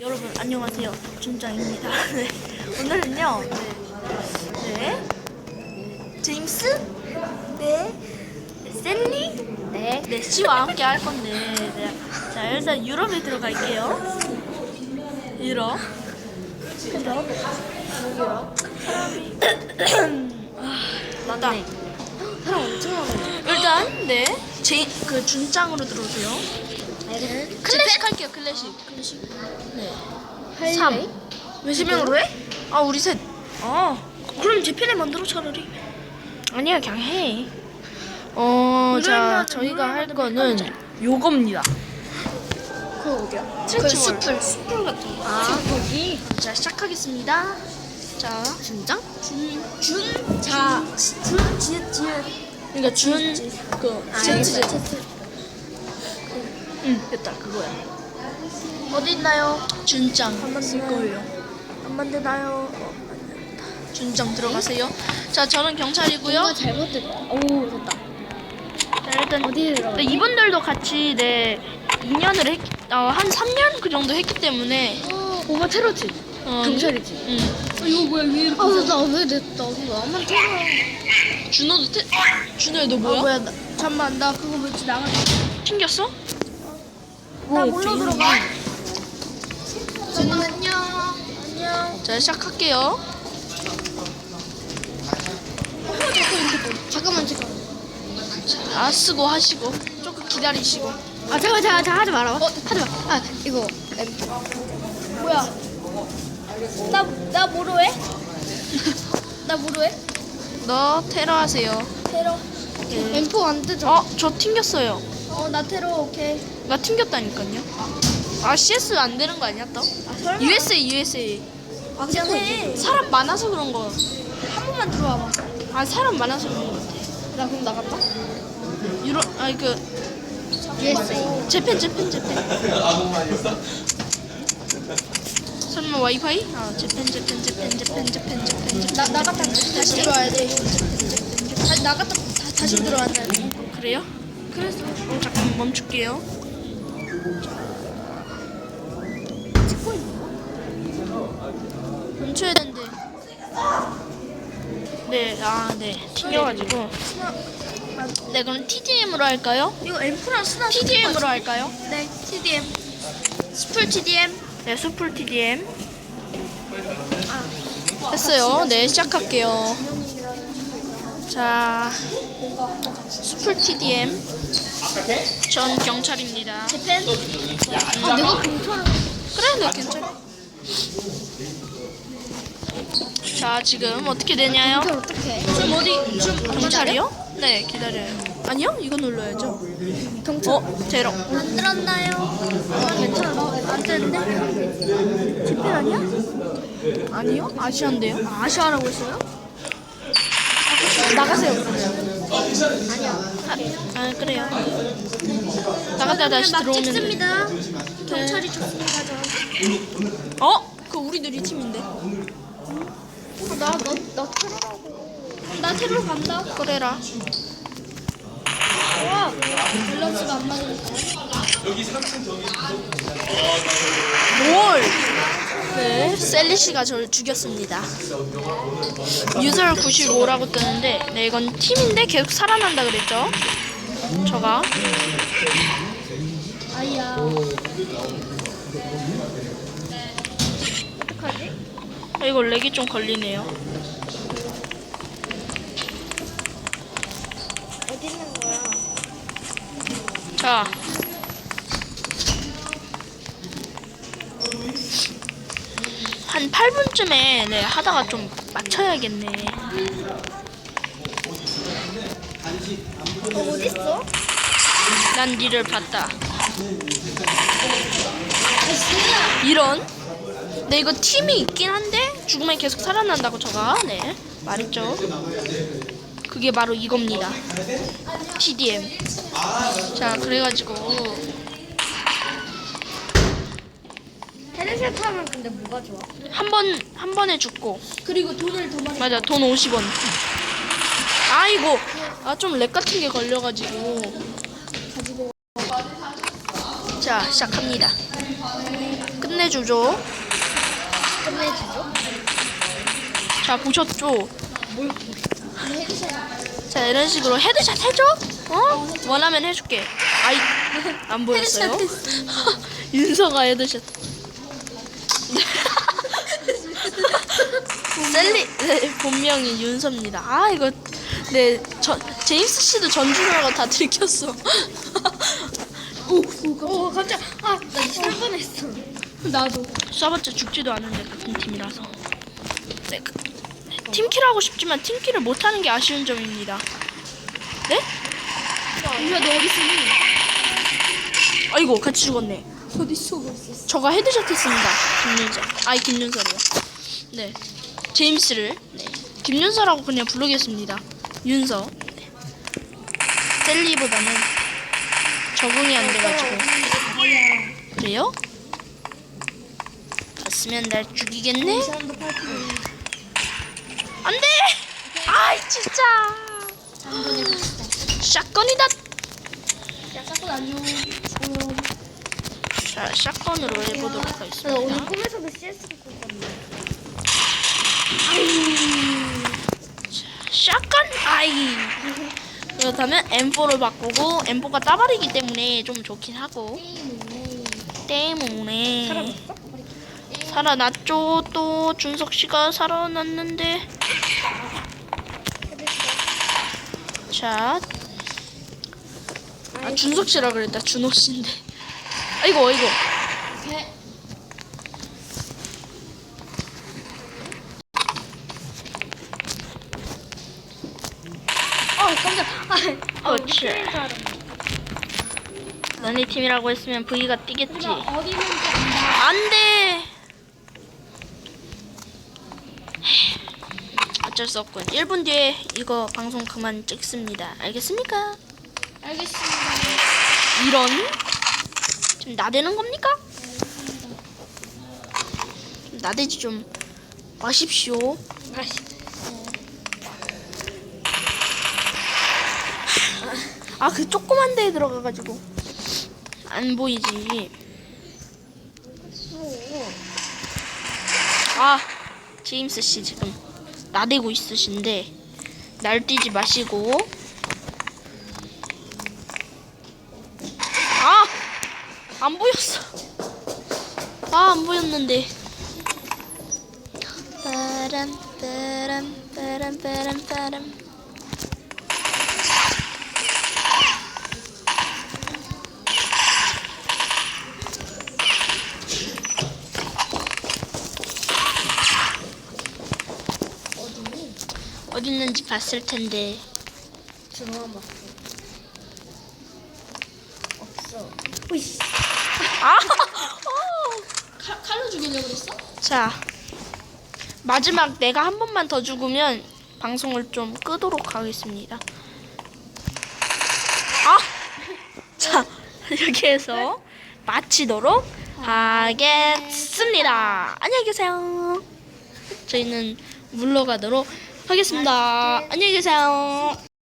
여러분 안녕하세요 준장입니다. 네, 오늘은요. 네. 네. 제임스? 네. 샌리? 네. 네 씨와 함께 할 건데. 네. 자 일단 유럽에 들어갈게요. 유럽. 유럽. 유럽. 사람이. 나다. 사람 엄청 많아요. 일단 네. 제그 준장으로 들어오세요. 클래식 할게요 클래식. 클래식. 네. 할래? 삼. 몇 명으로 해? 아 우리 셋. 아 그럼 제 편에 만들어 차라리. 아니야 그냥 해. 어, 자 저희가 할 거는 요겁니다. 그거 어디야? 그 숯불, 숯불 같은 거. 아, 거기. 자 시작하겠습니다. 자, 진짜? 준, 준, 자, 준, 지, 지. 그러니까 준, 그, 아, 제츠. 알겠어요. 제츠. 응, 됐다 그거야. 어디 있나요? 준장 한번 쓸 더. 거예요. 안 만드나요? 어, 준장 들어가세요. 자, 저는 경찰이고요. 뭔가 잘못됐다. 오, 됐다. 자, 일단 어디에 들어가? 네, 이분들도 같이 네 2년을 했, 어, 한 3년 그 정도 했기 때문에 오빠 테러지? 어, 경찰이지? 응. 어, 이거 뭐야, 왜 이렇게. 아, 나왜 냈다. 이거 나만 테러. 준호도 태, 준호야 너 아, 뭐야? 뭐야, 나, 잠만, 나 그거 뭐지, 나가. 튕겼어? 나 오, 몰라 오케이. 들어가. 준호 안녕. 안녕. 자 시작할게요. 잠깐만, 잠깐만. 자 쓰고 하시고 조금 기다리시고. 아, 잠깐, 잠깐, 잠깐, 하지 마라. 어, 하지 마. 아, 이거. 엠. 뭐야? 나, 나 뭐로 해? 나 뭐로 해? 너 테러 하세요. 테러. 네. M4 안 뜨죠? 어 저 튕겼어요. 어, 나 테러, 오케이. 나 튕겼다니까요. 아 CS 안 되는 거 아니야 또? 아, 설마. USA USA. 아, 그냥 해. 사람 많아서 그런 거. 한 번만 들어와봐. 아 사람 많아서 그런 거 같아. 나 그럼 나갔다? 유로 아니 그 USA. 재팬 재팬 재팬. 설마 와이파이? 아 재팬 재팬 재팬 재팬 재팬 재팬. 나, 나갔다 다시 들어와야 돼. 다시 나갔다 다, 다시 돼. 그래요? 그래서 어, 잠깐 멈출게요. 찍고 있는 멈춰야 되는데. 네, 아, 네. 튕겨가지고. 네, 그럼 TDM으로 할까요? 이거 M4랑 스나 TDM으로 할까요? 네, TDM. 스풀 TDM. 네, 스풀 TDM. 됐어요. 네, 시작할게요. 자, 스풀 TDM. 전 경찰입니다. 재팬? 아, 내가 경찰을. 그래, 네, 괜찮아. 자, 지금 어떻게 되냐요? 경찰? 지금 어디? 지금 경찰이요? 네, 기다려요. 아니요? 이거 눌러야죠. 경찰. 어, 제로. 안 들었나요? 어, 괜찮아. 안 되는데? 재팬 아니야? 아니요? 아시안데요? 아, 아시아라고 했어요? 나가세요, 그러면. 아, 아 그래요. 나갔다 다시 막 들어오면 돼. 찍습니다. 경찰이 좋습니다, 저. 어? 그 우리들이 팀인데. 어, 나, 너, 너 테러라고. 나 테러 간다. 그래라. 와, 밸런스가 안 맞으니까. 뭘? 네, 셀리 씨가 저를 죽였습니다. 유저 95라고 뜨는데, 네, 이건 팀인데 계속 살아난다 그랬죠? 저가. 아이야. 어떡하지? 아, 이거 렉이 좀 걸리네요. 어디 있는 거야? 자. 8분쯤에 네, 하다가 좀 맞춰야겠네. 어, 어디 있어? 난 니를 봤다. 아, 이런. 네, 이거 팀이 있긴 한데 죽으면 계속 살아난다고 저가. 네, 말했죠. 그게 바로 이겁니다. TDM. 자, 그래가지고 헤드셋 하면 근데 뭐가 좋아? 한 번 한 번에 죽고 그리고 돈을 더 많이 맞아 돈 50원. 아이고 아 좀 렉 같은 게 걸려가지고 가지고 자 시작합니다. 끝내 끝내주죠. 끝내주죠. 자 보셨죠? 뭘 헤드샷. 자 이런 식으로 헤드샷 해줘? 어? 원하면 해줄게. 아이 안 보였어요? 윤서가 헤드샷. 셀리 네, 본명이 윤서입니다. 아 이거 네 저, 제임스 씨도 전주라고 다 들켰어. 오, 오, 깜짝. 아, 나 죽을 뻔했어. 나도. 쏴봤자 죽지도 않은데 같은 팀이라서. 네, 그, 네, 팀킬 하고 싶지만 팀킬을 못 하는 게 아쉬운 점입니다. 네? 우리가 너 어디 있니? 아이고 같이 죽었네. 어디 있었어? 저가 헤드샷 했습니다. 김윤서. 아이 김윤서요. 네. 제임스를 네. 김윤서라고 그냥 부르겠습니다. 윤서. 네. 셀리보다는 적응이 안 돼가지고. 그래요? 갔으면 날 죽이겠네? 안 돼! 아이 진짜. 샷건이다. 어, 자, 샷건으로 해보도록 나 하겠습니다. 오늘 꿈에서도 CS를 꿨거든. 샷건. 아이. 그렇다면 M4를 바꾸고 M4가 따발이기 때문에 좀 좋긴 하고. 때문에? 살아났죠? 또 준석 씨가 살아났는데. 자. 아, 준석 씨라 그랬다. 준호 씨인데. 아이고 아이고 그렇지. 알았네. 너네 팀이라고 했으면 V가 뛰겠지 내가 어디 있는지 안다. 안 돼 어쩔 수 없군 1분 뒤에 이거 방송 그만 찍습니다 알겠습니까? 알겠습니다. 이런 지금 나대는 겁니까? 좀 나대지 좀 마십시오 맛있. 아 그 조그만 데에 들어가가지고. 안 보이지. 아 제임스 씨 지금 나대고 있으신데 날뛰지 마시고. 아 안 보였어. 아 안 보였는데. 빠람 빠람 빠람 빠람 빠람 어디 있는지 봤을 텐데 들어와 봤어. 없어. 으이씨. 아 칼, 칼로 죽이려고 그랬어? 자, 마지막 내가 한 번만 더 죽으면 방송을 좀 끄도록 하겠습니다. 아! 자, 이렇게 해서 마치도록 하겠습니다. 안녕히 계세요. 저희는 물러가도록 하겠습니다. 안녕히 계세요.